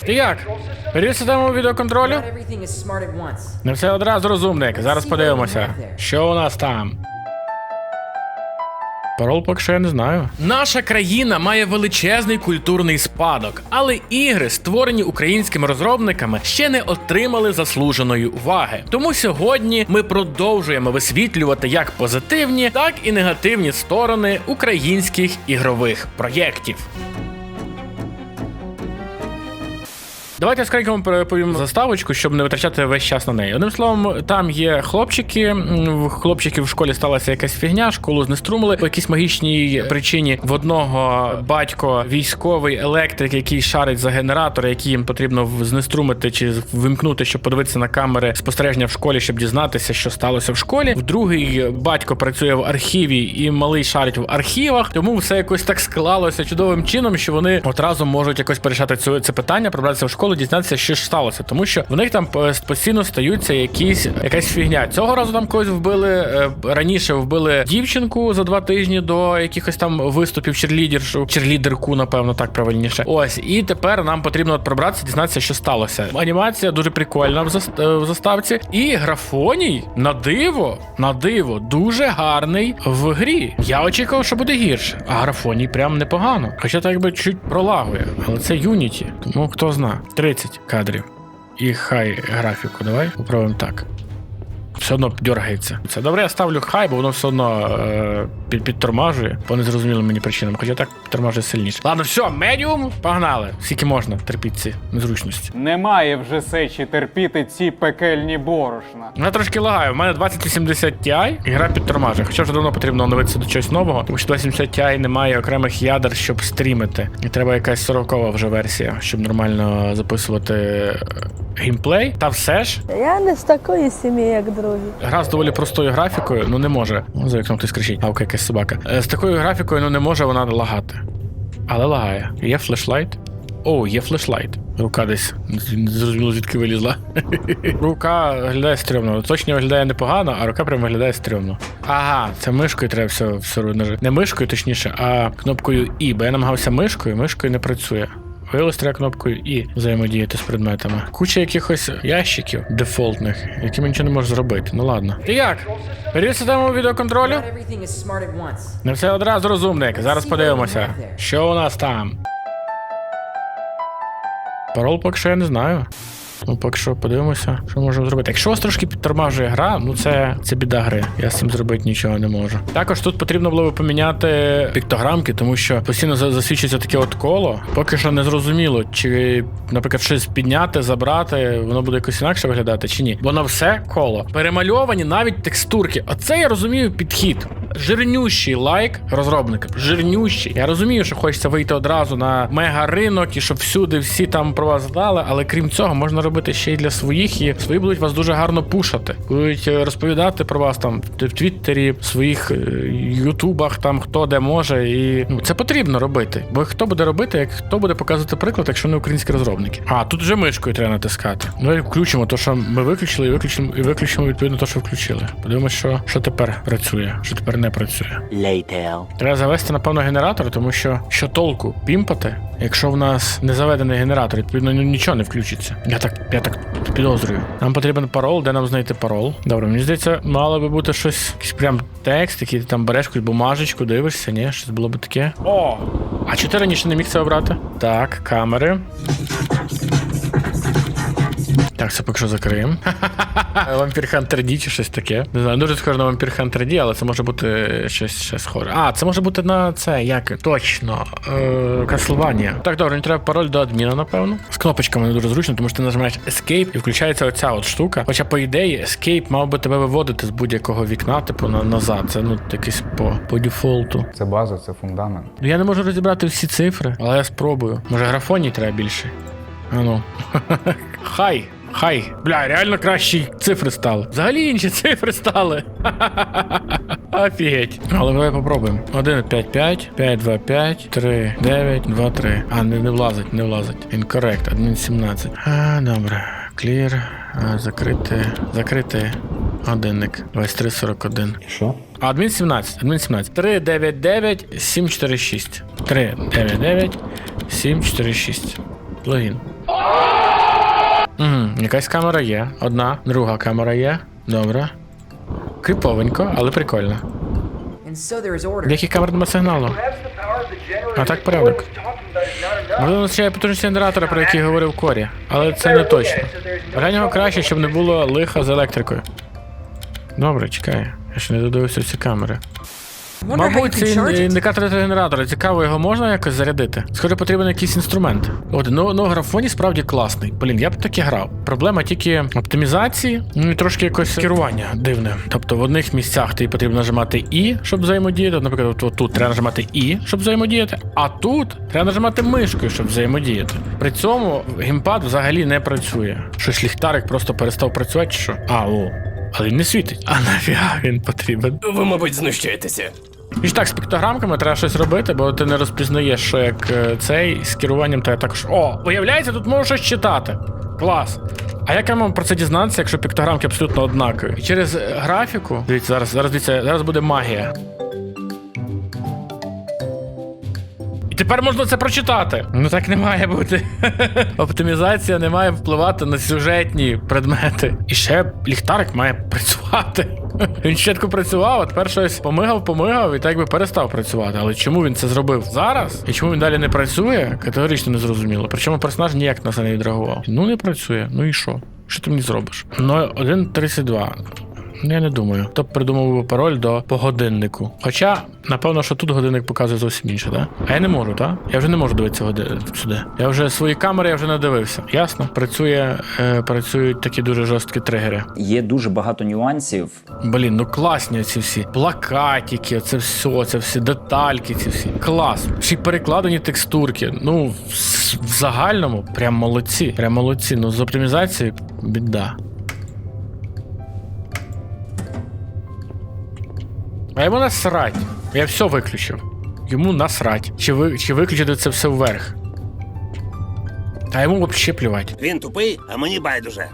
Ти як? Перевір систему відеоконтролю? Не все одразу розумник. Зараз подивимося. Що у нас там? Парол поки що я не знаю. Наша країна має величезний культурний спадок, але ігри, створені українськими розробниками, ще не отримали заслуженої уваги. Тому сьогодні ми продовжуємо висвітлювати як позитивні, так і негативні сторони українських ігрових проєктів. Давайте вам переповім заставочку, щоб не витрачати весь час на неї. Одним словом, там є хлопчики. В хлопчиків в школі сталася якась фігня, школу знеструмили по якійсь магічній причині. В одного батько військовий електрик, який шарить за генератори, які їм потрібно знеструмити чи вимкнути, щоб подивитися на камери спостереження в школі, щоб дізнатися, що сталося в школі. В другий батько працює в архіві, і малий шарить в архівах. Тому все якось так склалося чудовим чином, що вони одразу можуть якось порішати це питання, пробратися в школу, дізнатися, що ж сталося, тому що в них там е, постійно стаються якісь якась фігня. Цього разу там когось вбили е, раніше. Вбили дівчинку за два тижні до якихось там виступів черлідершу, черлідерку, напевно, так правильніше. Ось і тепер нам потрібно от пробратися, дізнатися, що сталося. Анімація дуже прикольна е, в заставці, і графоній на диво, на диво, дуже гарний в грі. Я очікував, що буде гірше, а графоній прям непогано. Хоча так якби чуть пролагує, але це Unity, тому хто зна. 30 кадрів. І хай графіку, давай попробуємо так. Все одно дергається. Це добре, я ставлю хай, бо воно все одно е, під, підтормажує по незрозумілим мені причинам. Хоча так підтормажує сильніше. Ладно, все, медіум, погнали. Скільки можна терпіти ці незручності. Немає вже сечі терпіти ці пекельні борошна. Вона трошки лагає. У мене 2080 Ti, і гра підтормажує. Хоча вже давно потрібно оновитися до чогось нового, тому що 2070 Ti немає окремих ядер, щоб стрімити. І треба якась 40 вже версія, щоб нормально записувати е, геймплей. Та все ж, Я не з такої сім'ї, як другі. Гра з доволі простою графікою, ну не може. За вікном хтось кричить, а окей, якась собака. Е, З такою графікою ну не може вона лагати. Але лагає. Є флешлайт. О, є флешлайт. Рука десь не зрозуміло, звідки вилізла. рука виглядає стрьомно. Точно виглядає непогано, а рука прям виглядає стрьомно. Ага, це мишкою треба все, все нажати. Не мишкою, точніше, а кнопкою І, бо я намагався мишкою, мишкою не працює. Треба кнопкою І взаємодіяти з предметами. Куча якихось ящиків дефолтних, які ми нічого не можеш зробити. Ну ладно. Ти як? Перевір систему відеоконтролю? Не все одразу розумник. Зараз подивимося. Що у нас там? Парол поки що я не знаю. Ну, поки що подивимося, що можемо зробити. Якщо вас трошки підтормажує гра, ну це, це біда гри. Я з цим зробити нічого не можу. Також тут потрібно було б поміняти піктограмки, тому що постійно за- засвідчується таке от коло. Поки що не зрозуміло, чи, наприклад, щось підняти, забрати, воно буде якось інакше виглядати, чи ні. Воно все коло. Перемальовані навіть текстурки. Оце я розумію підхід. Жирнющий лайк розробникам. Жирнющий. Я розумію, що хочеться вийти одразу на мега ринок і щоб всюди всі там про вас знали, але крім цього, можна робити ще й для своїх, і свої будуть вас дуже гарно пушати. Будуть е, розповідати про вас там в Твіттері, в своїх е, Ютубах, там хто де може. І ну, це потрібно робити. Бо хто буде робити, як хто буде показувати приклад, якщо не українські розробники. А тут вже мишкою треба натискати. Ну і включимо то, що ми виключили, і виключимо, і виключимо відповідно то, що включили. Подивимося, що, що тепер працює, що тепер не працює. Later. Треба завести, напевно, генератор, тому що що толку пімпати, якщо в нас не заведений генератор, відповідно ну, нічого не включиться. Я так, я так підозрюю. Нам потрібен парол, де нам знайти парол. Добре, мені здається, мало би бути щось, якийсь прям текст, який ти там береш якусь бумажечку, дивишся, ні, щось було б таке. О! А чи ти раніше не міг це обрати? Так, камери. Так, це поки що закриємо. Вампір Хантер Ді чи щось таке. Не знаю, дуже схоже на Вампір Хантер Ді, але це може бути щось ще схоже. А, це може бути на це, як точно. Е, Так, добре, мені треба пароль до адміна, напевно. З кнопочками не дуже зручно, тому що ти нажимаєш Escape і включається оця от штука. Хоча, по ідеї, Escape мав би тебе виводити з будь-якого вікна, типу на, назад. Це ну якийсь по, по дефолту. Це база, це фундамент. Ну, Я не можу розібрати всі цифри, але я спробую. Може, графоній треба більше. А ну. Хай. Хай. Бля, реально кращі цифри стали. Взагалі інші цифри стали. Офігеть. Але давай попробуємо. 1, 5, 5, 5, 2, 5, 3, 9, 2, 3. А, не, не влазить, не влазить. Incorrect, адмін 17. А, добре. А, закрити. Закрити. Годинник. 2341. Що? А, адмін 17, адмін 17. 399 746. 399 746. Логін. Угу, якась камера є. Одна, друга камера є. Добре. Кріповенько, але прикольно. And so there is order. В яких камер нема сигналу? А так порядок. Можливо, означає потужність генератора, про який говорив Корі, але це не точно. Глянь його краще, щоб не було лиха з електрикою. Добре, чекай. Я ще не додивився всі камери. Мабуть, can це charge it. індикатор генератора. Цікаво, його можна якось зарядити? Схоже, потрібен якийсь інструмент. От, ну, ну графоні справді класний. Блін, я б таки грав. Проблема тільки оптимізації, ну і трошки якось керування дивне. Тобто в одних місцях тобі потрібно нажимати І, щоб взаємодіяти. Наприклад, от тут треба нажимати І, щоб взаємодіяти, а тут треба нажимати мишкою, щоб взаємодіяти. При цьому геймпад взагалі не працює. Щось ліхтарик просто перестав працювати, чи що? А, о. Але він не світить. А нафіга він потрібен? Ви, мабуть, знущаєтеся. І ж так, з піктограмками треба щось робити, бо ти не розпізнаєш, що як е, цей з керуванням треба також. О, виявляється, тут можу щось читати. Клас. А як я мав про це дізнатися, якщо піктограмки абсолютно однакові? І через е, графіку. Дивіться, зараз, зараз дивіться, зараз буде магія. І тепер можна це прочитати. Ну так не має бути. Оптимізація не має впливати на сюжетні предмети. І ще ліхтарик має працювати. Він щитку працював, а тепер щось помигав, помигав і так би перестав працювати. Але чому він це зробив зараз? І чому він далі не працює? Категорично не зрозуміло. Причому персонаж ніяк на це не відреагував. Ну не працює. Ну і що? Що ти мені зробиш? Ну, 1.32. Ну, Я не думаю. Хто б придумав би пароль до погодиннику. Хоча, напевно, що тут годинник показує зовсім інше, так? А я не можу, так? Я вже не можу дивитися годи... сюди. Я вже свої камери я вже не дивився. Ясно? Працює, е, працюють такі дуже жорсткі тригери. Є дуже багато нюансів. Блін, ну класні ці всі плакатики, це все, це всі детальки, ці всі. Клас. Всі перекладені текстурки. Ну, в загальному, прям молодці. Прям молодці. Ну, з оптимізацією біда. А йому насрать. Я все виключив. Йому насрать. Чи, ви, чи виключити це все вверх? Та йому взагалі плювати. Він тупий, а мені байдуже.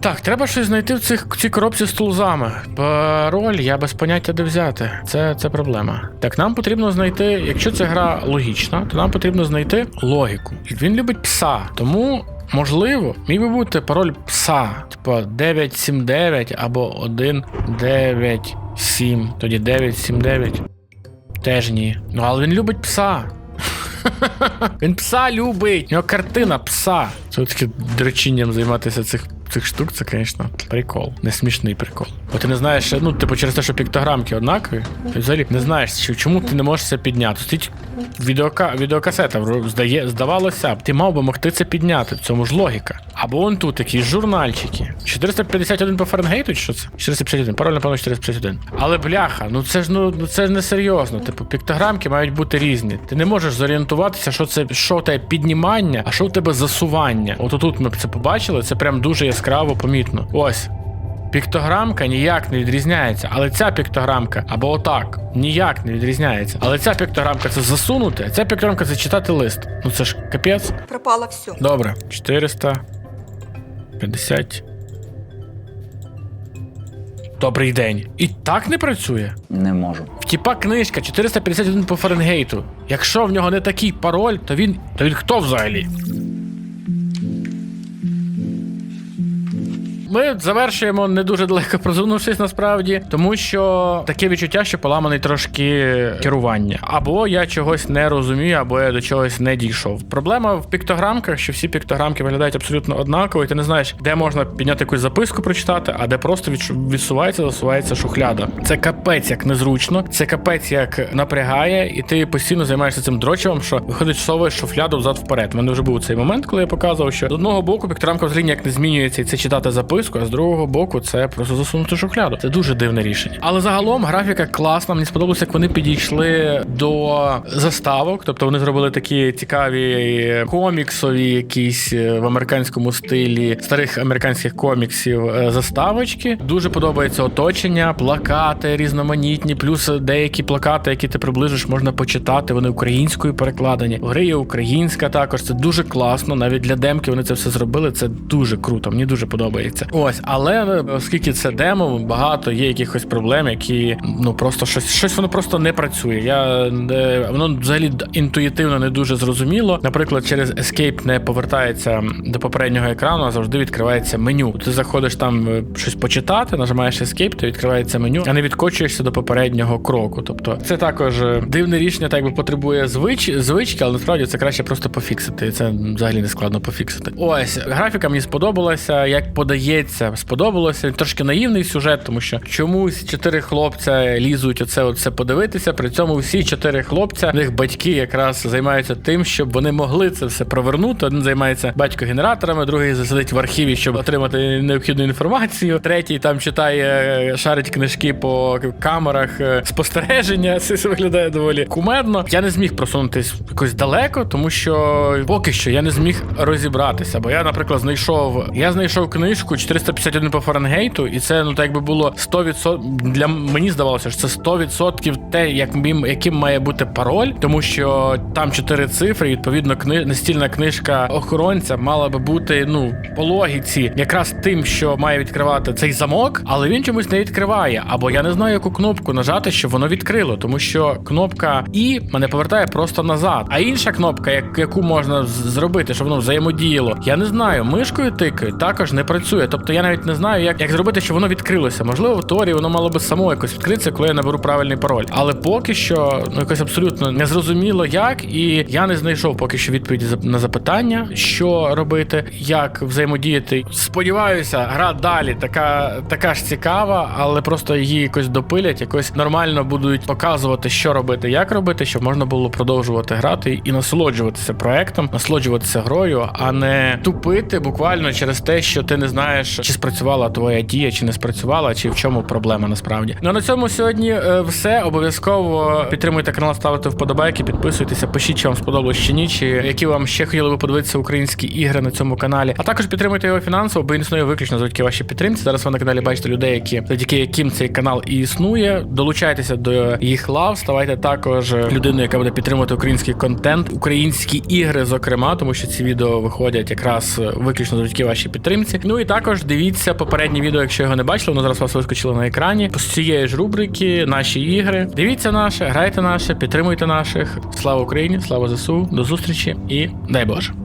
Так, треба щось знайти в цих цій коробці з тулзами. Пароль я без поняття де взяти. Це, це проблема. Так, нам потрібно знайти, якщо ця гра логічна, то нам потрібно знайти логіку. Він любить пса. Тому, можливо, міг би бути пароль пса. Типа 979 або 197. Тоді 9, 7, 9. Теж ні. Ну, але він любить пса. Він пса любить. У нього картина пса. Це таке дрочінням займатися цих. Цих штук, це, звісно, прикол. Не смішний прикол. Бо ти не знаєш, ну, типу, через те, що піктограмки однакові, ти взагалі не знаєш, чому ти не можеш це підняти. Стоїть відеока, відеокасета, здає, здавалося б, ти мав би могти це підняти, в цьому ж логіка. Або вон тут якісь журнальчики. 451 по Фаренгейту, чи що це? 451, пароль, напевно, 451. Але бляха, ну це ж ну ну це ж не серйозно. Типу, піктограмки мають бути різні. Ти не можеш зорієнтуватися, що це що тебе піднімання, а що в тебе засування. От тут ми це побачили, це прям дуже яскраво помітно. Ось. Піктограмка ніяк не відрізняється, але ця піктограмка або отак ніяк не відрізняється. Але ця піктограмка це засунути, а ця піктограмка це читати лист. Ну це ж капець. Пропало все. Добре, 450. Добрий день. І так не працює. Не можу. В тіпа книжка 451 по Фаренгейту. Якщо в нього не такий пароль, то він. То він хто взагалі? Ми завершуємо не дуже далеко прозунувшись насправді, тому що таке відчуття, що поламаний трошки керування. Або я чогось не розумію, або я до чогось не дійшов. Проблема в піктограмках, що всі піктограмки виглядають абсолютно однаково, і ти не знаєш, де можна підняти якусь записку, прочитати, а де просто відсувається, засувається шухляда. Це капець як незручно, це капець як напрягає, і ти постійно займаєшся цим дрочевом, що виходить, совуєш шуфляду взад вперед. У мене вже був цей момент, коли я показував, що з одного боку піктограмка взагалі ніяк не змінюється, і це читати записку, а з другого боку це просто засунути шухляду. Це дуже дивне рішення. Але загалом графіка класна. Мені сподобалося, як вони підійшли до заставок. Тобто вони зробили такі цікаві коміксові, якісь е, в американському стилі старих американських коміксів е, заставочки. Дуже подобається оточення, плакати різноманітні, плюс деякі плакати, які ти приближиш, можна почитати. Вони українською перекладені. Гри є українська також. Це дуже класно. Навіть для демки вони це все зробили. Це дуже круто. Мені дуже подобається. Ось, але оскільки це демо, багато є якихось проблем, які ну просто щось, щось воно просто не працює. Я не, воно взагалі інтуїтивно не дуже зрозуміло. Наприклад, через Escape не повертається до попереднього екрану, а завжди відкривається меню. Ти заходиш там е, щось почитати, нажимаєш Escape, то відкривається меню, а не відкочуєшся до попереднього кроку. Тобто, це також е, дивне рішення, так би потребує звич, звички, але насправді це краще просто пофіксити. Це взагалі не складно пофіксити. Ось графіка мені сподобалася, як подається, сподобалося. Трошки наївний сюжет, тому що чомусь чотири хлопця лізуть оце, оце подивитися. При цьому всі чотири хлопця, в них батьки якраз займаються тим, щоб вони могли це все провернути. Один займається батько генераторами, другий сидить в архіві, щоб отримати необхідну інформацію. Третій там читає, шарить книжки по камерах е, спостереження. Це виглядає доволі кумедно. Я не зміг просунутись якось далеко, тому що поки що я не зміг розібратися. Бо я, наприклад, знайшов. Я знайшов книжку 451 по Фаренгейту, і це ну так якби було 100%. Для мені здавалося, що це 100% те, як яким має бути пароль, тому що там чотири цифри. і, Відповідно, кни... настільна книжка охоронця мала би бути ну по логіці, якраз тим, що має відкривати цей замок, але він чомусь не відкриває. Або я не знаю, яку кнопку нажати, щоб воно відкрило, тому що кнопка І мене повертає просто назад. А інша кнопка, як, яку можна зробити, щоб воно взаємодіяло, я не знаю. Мишкою тикаю також не працює. Я навіть не знаю, як, як зробити, щоб воно відкрилося. Можливо, в теорії воно мало би само якось відкритися, коли я наберу правильний пароль. Але поки що ну якось абсолютно незрозуміло як, і я не знайшов поки що відповіді на запитання, що робити, як взаємодіяти. Сподіваюся, гра далі така, така ж цікава, але просто її якось допилять, якось нормально будуть показувати, що робити, як робити, щоб можна було продовжувати грати і насолоджуватися проектом, насолоджуватися грою, а не тупити буквально через те, що ти не знаєш, чи спрацювала твоя дія, чи не спрацювала, чи в чому проблема насправді. Ну на цьому сьогодні е, все. Обов'язково підтримуйте канал, ставте вподобайки, підписуйтеся, пишіть, чи вам сподобалось чи ні, чи які вам ще хотіли би подивитися українські ігри на цьому каналі. А також підтримуйте його фінансово, бо існує виключно завдяки вашій підтримці. Зараз ви на каналі бачите людей, які завдяки яким цей канал і існує. Долучайтеся до їх лав, ставайте також людиною, яка буде підтримувати український контент, українські ігри, зокрема, тому що ці відео виходять якраз виключно завдяки вашій підтримці. Ну і також дивіться попереднє відео, якщо його не бачили, воно зараз вас вискочило на екрані. З цієї ж рубрики наші ігри. Дивіться наше, грайте наше, підтримуйте наших. Слава Україні, слава ЗСУ, до зустрічі і дай Боже.